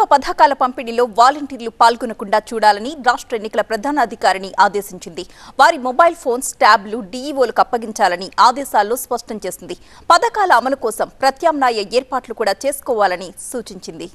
ప్రభుత్వ పథకాల పంపిణీలో వాలంటీర్లు పాల్గొనకుండా చూడాలని రాష్ట్ర ఎన్నికల ప్రధానాధికారిని ఆదేశించింది. వారి మొబైల్ ఫోన్స్ ట్యాబ్లు డీఈఓలకు అప్పగించాలని ఆదేశాల్లో స్పష్టం చేసింది. పథకాల అమలు కోసం ప్రత్యామ్నాయ ఏర్పాట్లు కూడా చేసుకోవాలని సూచించింది.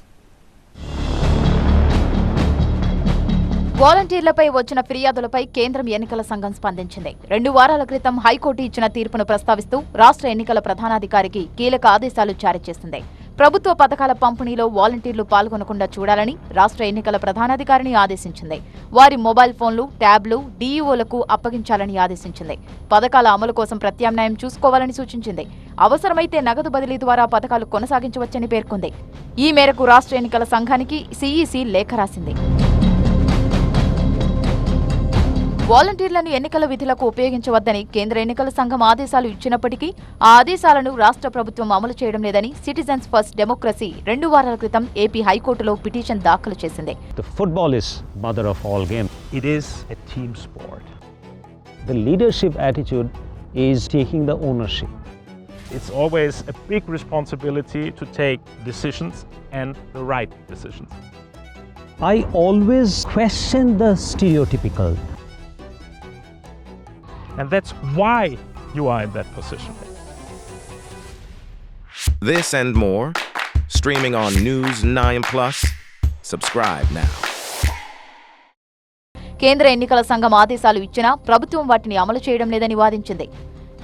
వాలంటీర్లపై వచ్చిన ఫిర్యాదులపై కేంద్రం ఎన్నికల సంఘం స్పందించింది. రెండు వారాల క్రితం హైకోర్టు ఇచ్చిన తీర్పును ప్రస్తావిస్తూ రాష్ట్ర ఎన్నికల ప్రధానాధికారికి కీలక ఆదేశాలు జారీ చేసింది. ప్రభుత్వ పథకాల పంపిణీలో వాలంటీర్లు పాల్గొనకుండా చూడాలని రాష్ట్ర ఎన్నికల ప్రధానాధికారిని ఆదేశించింది. వారి మొబైల్ ఫోన్లు ట్యాబ్లు డీఈఓలకు అప్పగించాలని ఆదేశించింది. పథకాల అమలు కోసం ప్రత్యామ్నాయం చూసుకోవాలని సూచించింది. అవసరమైతే నగదు బదిలీ ద్వారా పథకాలు కొనసాగించవచ్చని పేర్కొంది. ఈ మేరకు రాష్ట్ర ఎన్నికల సంఘానికి సీఈసీ లేఖ రాసింది. వాలంటీర్లను ఎన్నికల విధులకు ఉపయోగించవద్దని కేంద్ర ఎన్నికల సంఘం ఆదేశాలు ఇచ్చినప్పటికీ ఆ ఆదేశాలను రాష్ట్ర ప్రభుత్వం అమలు చేయడం లేదని సిటిజన్స్ ఫస్ట్ డెమోక్రసీ రెండు వారాల క్రితం ఏపీ హైకోర్టులో పిటిషన్ దాఖలు చేసింది. It's always a big responsibility to take decisions and the right decisions. I always question the stereotypical And that's why you are in that position. This and more, streaming on News 9 Plus. Subscribe now. కేంద్ర ఎన్నికల సంఘం ఆదేశాలు ఇచ్చినా ప్రభుత్వం వాటిని అమలు చేయడం లేదని వాదించింది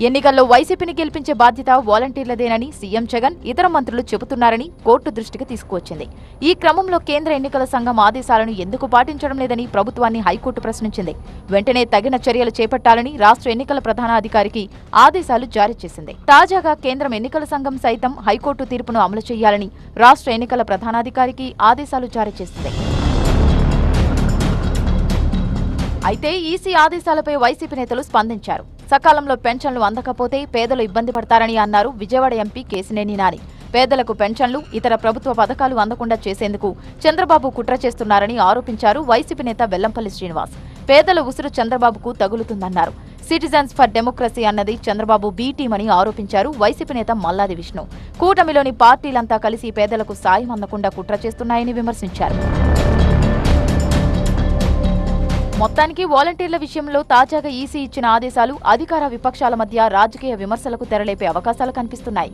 ఎన్నికల్లో వైసీపీని గెలిపించే బాధ్యత వాలంటీర్లదేనని సీఎం జగన్ ఇతర మంత్రులు చెబుతున్నారని కోర్టు దృష్టికి తీసుకువచ్చింది. ఈ క్రమంలో కేంద్ర ఎన్నికల సంఘం ఆదేశాలను ఎందుకు పాటించడం లేదని ప్రభుత్వాన్ని హైకోర్టు ప్రశ్నించింది. వెంటనే తగిన చర్యలు చేపట్టాలని రాష్ట్ర ఎన్నికల ప్రధానాధికారికి ఆదేశాలు జారీ చేసింది. తాజాగా కేంద్రం ఎన్నికల సంఘం సైతం హైకోర్టు తీర్పును అమలు చేయాలని రాష్ట్ర ఎన్నికల ప్రధానాధికారికి ఆదేశాలు జారీ చేసింది. అయితే ఈసీ ఆదేశాలపై వైసీపీ నేతలు స్పందించారు. సకాలంలో పెన్షన్లు అందకపోతే పేదలు ఇబ్బంది పడతారని అన్నారు విజయవాడ ఎంపీ కేసినేని నాని. పేదలకు పెన్షన్లు ఇతర ప్రభుత్వ పథకాలు అందకుండా చేసేందుకు చంద్రబాబు కుట్ర చేస్తున్నారని ఆరోపించారు వైసీపీ నేత వెల్లంపల్లి శ్రీనివాస్. పేదల ఉసురు చంద్రబాబుకు తగులుతుందన్నారు. సిటిజన్స్ ఫర్ డెమోక్రసీ అన్నది చంద్రబాబు బీ అని ఆరోపించారు వైసీపీ నేత మల్లాది విష్ణు. కూటమిలోని పార్టీలంతా కలిసి పేదలకు సాయం అందకుండా కుట్ర చేస్తున్నాయని విమర్శించారు. మొత్తానికి వాలంటీర్ల విషయంలో తాజాగా ఈసీ ఇచ్చిన ఆదేశాలు అధికార విపక్షాల మధ్య రాజకీయ విమర్శలకు తెరలేపే అవకాశాలు కనిపిస్తున్నాయి.